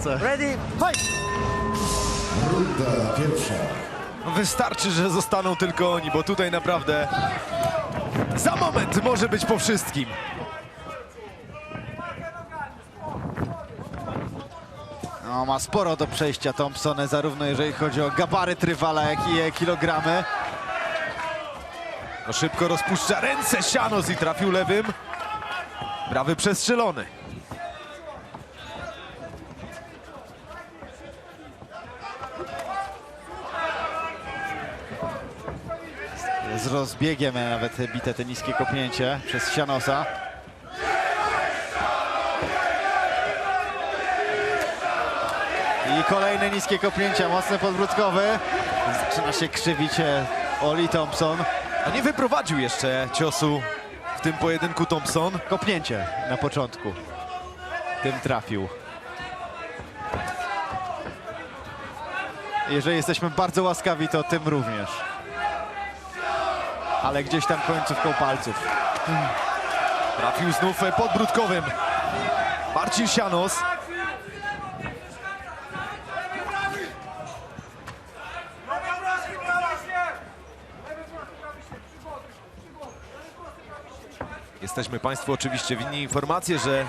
klatce. Ready, fight! Runda pierwsza. Wystarczy, że zostaną tylko oni, bo tutaj naprawdę za moment może być po wszystkim. No, ma sporo do przejścia Thompson, zarówno jeżeli chodzi o gabaryt rywala, jak i kilogramy. No szybko rozpuszcza ręce Sianos i trafił lewym. Prawy przestrzelony. Z rozbiegiem e, nawet bite te niskie kopnięcie przez Sianosa. I kolejne niskie kopnięcia, mocny podbródkowy. Zaczyna się krzywić e, Oli Thompson. A nie wyprowadził jeszcze ciosu w tym pojedynku Thompson. Kopnięcie na początku. Tym trafił. Jeżeli jesteśmy bardzo łaskawi, to tym również. Ale gdzieś tam końcówką palców. Trafił znów podbródkowym. Marcin Sianos. Jesteśmy Państwu oczywiście winni informację, że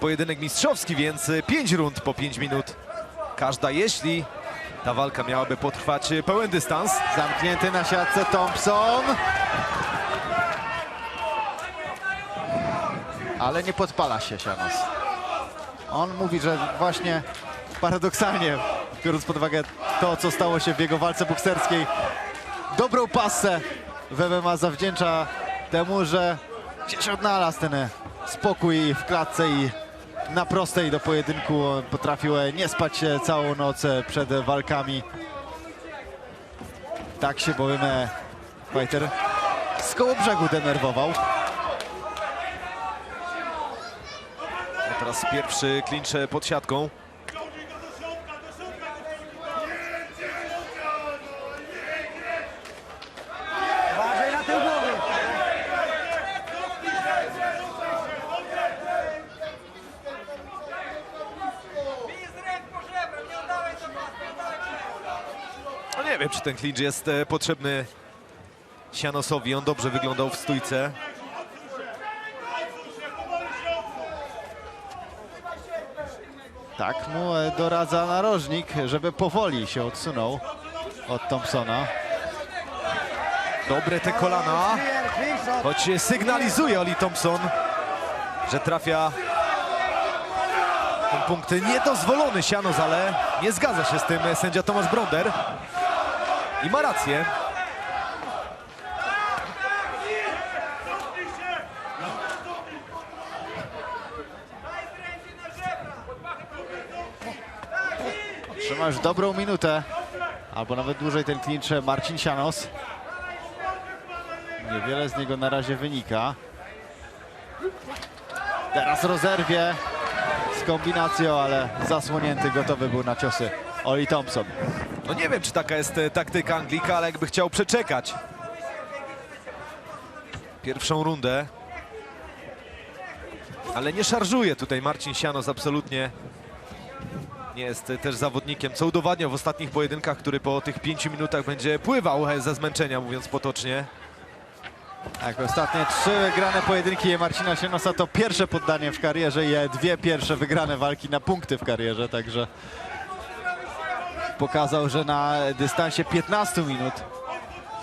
pojedynek mistrzowski, więc 5 rund po 5 minut. Każda, jeśli ta walka miałaby potrwać pełen dystans. Zamknięty na siatce Thompson. Ale nie podpala się Sianos. On mówi, że właśnie paradoksalnie, biorąc pod uwagę to, co stało się w jego walce bokserskiej, dobrą pasę w MMA zawdzięcza temu, że gdzieś odnalazł ten spokój w klatce i na prostej do pojedynku potrafił nie spać całą noc przed walkami. Tak się bowiem e, fighter z koło brzegu denerwował. A teraz pierwszy klincz pod siatką. Uważaj na tył głowy! No nie wiem, czy ten klincz jest e, potrzebny Sianosowi. On dobrze wyglądał w stójce. Tak mu e, doradza narożnik, żeby powoli się odsunął od Thompsona. Dobre te kolana, choć sygnalizuje Oli Thompson, że trafia ten punkt niedozwolony Sianos, ale nie zgadza się z tym sędzia Tomasz Bronder. I ma rację. Trzyma już dobrą minutę, albo nawet dłużej ten klincz Marcin Sianos. Niewiele z niego na razie wynika. Teraz rozerwie z kombinacją, ale zasłonięty, gotowy był na ciosy Oli Thompson. No nie wiem, czy taka jest e, taktyka Anglika, ale jakby chciał przeczekać pierwszą rundę. Ale nie szarżuje tutaj Marcin Sianos absolutnie. Nie jest e, też zawodnikiem, co udowadniał w ostatnich pojedynkach, który po tych pięciu minutach będzie pływał e, ze zmęczenia, mówiąc potocznie. Tak, ostatnie trzy wygrane pojedynki Marcina Sianosa to pierwsze poddanie w karierze i dwie pierwsze wygrane walki na punkty w karierze, także pokazał, że na dystansie 15 minut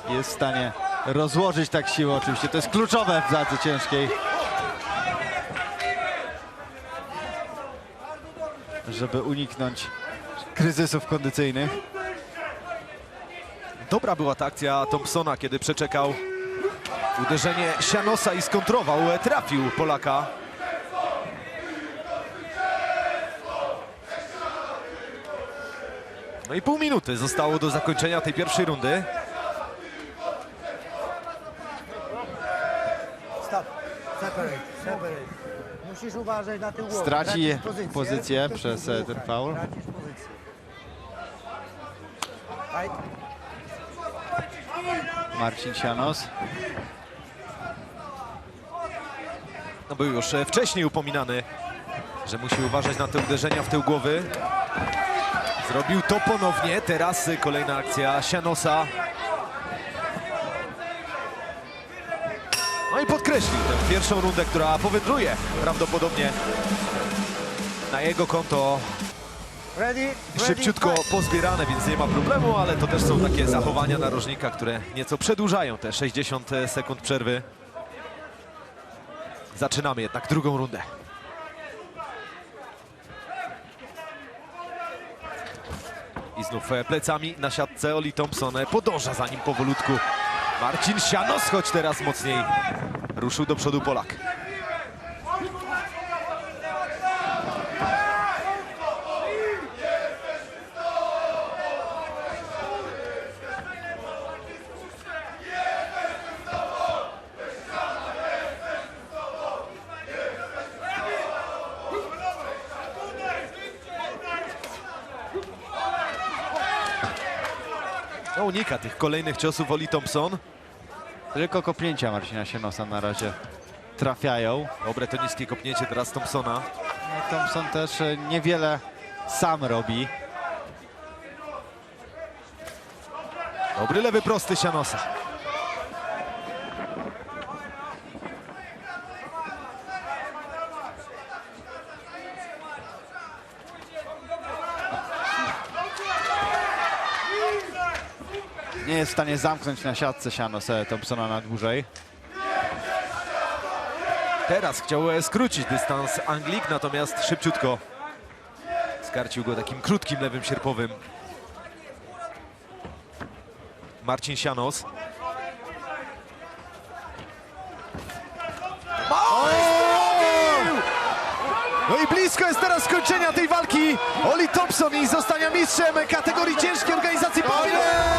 jest w stanie rozłożyć tak siłę oczywiście. To jest kluczowe w zadze ciężkiej. Żeby uniknąć kryzysów kondycyjnych. Dobra była ta akcja Thompsona, kiedy przeczekał uderzenie Sianosa i skontrował, trafił Polaka. No i pół minuty zostało do zakończenia tej pierwszej rundy. Stop. Separate, separate. Musisz uważać na głowy. Straci Tracisz pozycję. pozycję przez e, ten faul. Tracisz pozycję. Fight. Marcin Sianos. No był już e, wcześniej upominany że musi uważać na te uderzenia w tył głowy. Zrobił to ponownie. Teraz kolejna akcja Sianosa. No i podkreślił tę pierwszą rundę, która powędruje prawdopodobnie na jego konto Ready? Szybciutko pozbierane, więc nie ma problemu, ale to też są takie zachowania narożnika, które nieco przedłużają te 60 sekund przerwy. Zaczynamy jednak drugą rundę. Znów e, plecami na siatce Oli Thompson e, podąża za nim powolutku. Marcin Sianos, choć teraz mocniej ruszył do przodu Polak. Unika tych kolejnych ciosów Oli Thompson. Tylko kopnięcia Marcina Sienosa na razie trafiają. Dobre to niskie kopnięcie teraz Thompsona. No, Thompson też e, niewiele sam robi. Dobry lewy prosty Sianosa. Nie jest w stanie zamknąć na siatce Sianos e, Thompsona na dłużej. Teraz chciał skrócić dystans Anglik, natomiast szybciutko skarcił go takim krótkim lewym sierpowym. Marcin Sianos. No i blisko jest teraz skończenia tej walki. Oli Thompson i zostania mistrzem kategorii ciężkiej organizacji Power.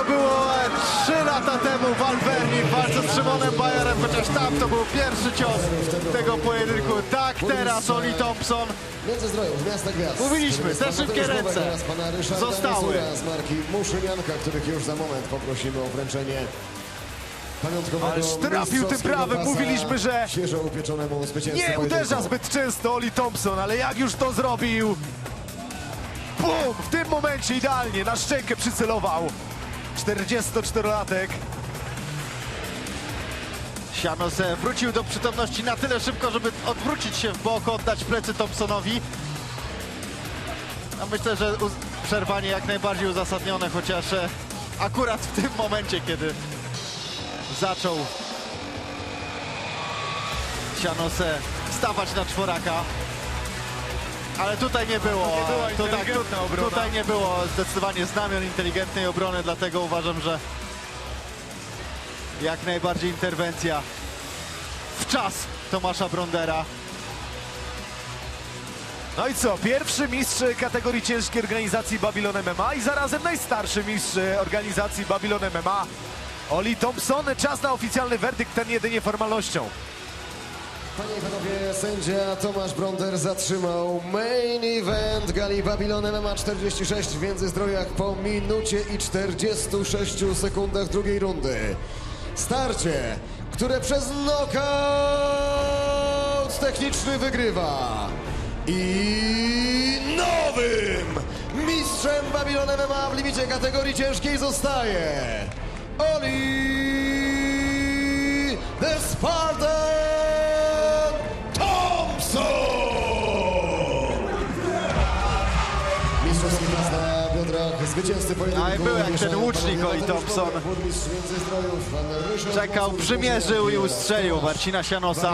To było e, trzy lata temu w Alberni w walce z Szymonem Bajerem, chociaż tam to był pierwszy cios tego pojedynku. Tak teraz Oli Thompson Międzyzdrojów, Miasta Gwiazd. Mówiliśmy, te szybkie ręce zostały. Z marki Muszynianka, których już za moment poprosimy o wręczenie Ależ trafił tym prawym. Mówiliśmy, że Nie uderza zbyt często Oli Thompson, ale jak już to zrobił, bum, w tym momencie idealnie na szczękę przycelował 44-latek. Sianos wrócił do przytomności na tyle szybko, żeby odwrócić się w bok, oddać plecy Thompsonowi. A myślę, że przerwanie jak najbardziej uzasadnione, chociaż e, akurat w tym momencie, kiedy zaczął Sianos stawać na czworaka. Ale tutaj nie było, nie była nie było zdecydowanie znamion inteligentnej obrony, dlatego uważam, że jak najbardziej interwencja w czas Tomasza Brondera. No i co, pierwszy mistrz kategorii ciężkiej organizacji Babylon MMA i zarazem najstarszy mistrz organizacji Babylon MMA. Oli Thompson, czas na oficjalny werdykt, ten jedynie formalnością. Panie i panowie, sędzia Tomasz Bronder zatrzymał main event gali Babylon MMA 46 w Międzyzdrojach po minucie i 46 sekundach drugiej rundy. Starcie, które przez knockout techniczny wygrywa. I nowym mistrzem Babylon MMA w limicie kategorii ciężkiej zostaje Oli The Spartan zwycięzcy pojedynku. A i był jak ten łucznik Oli Thompson. Czekał, przymierzył i ustrzelił Marcina Sianosa.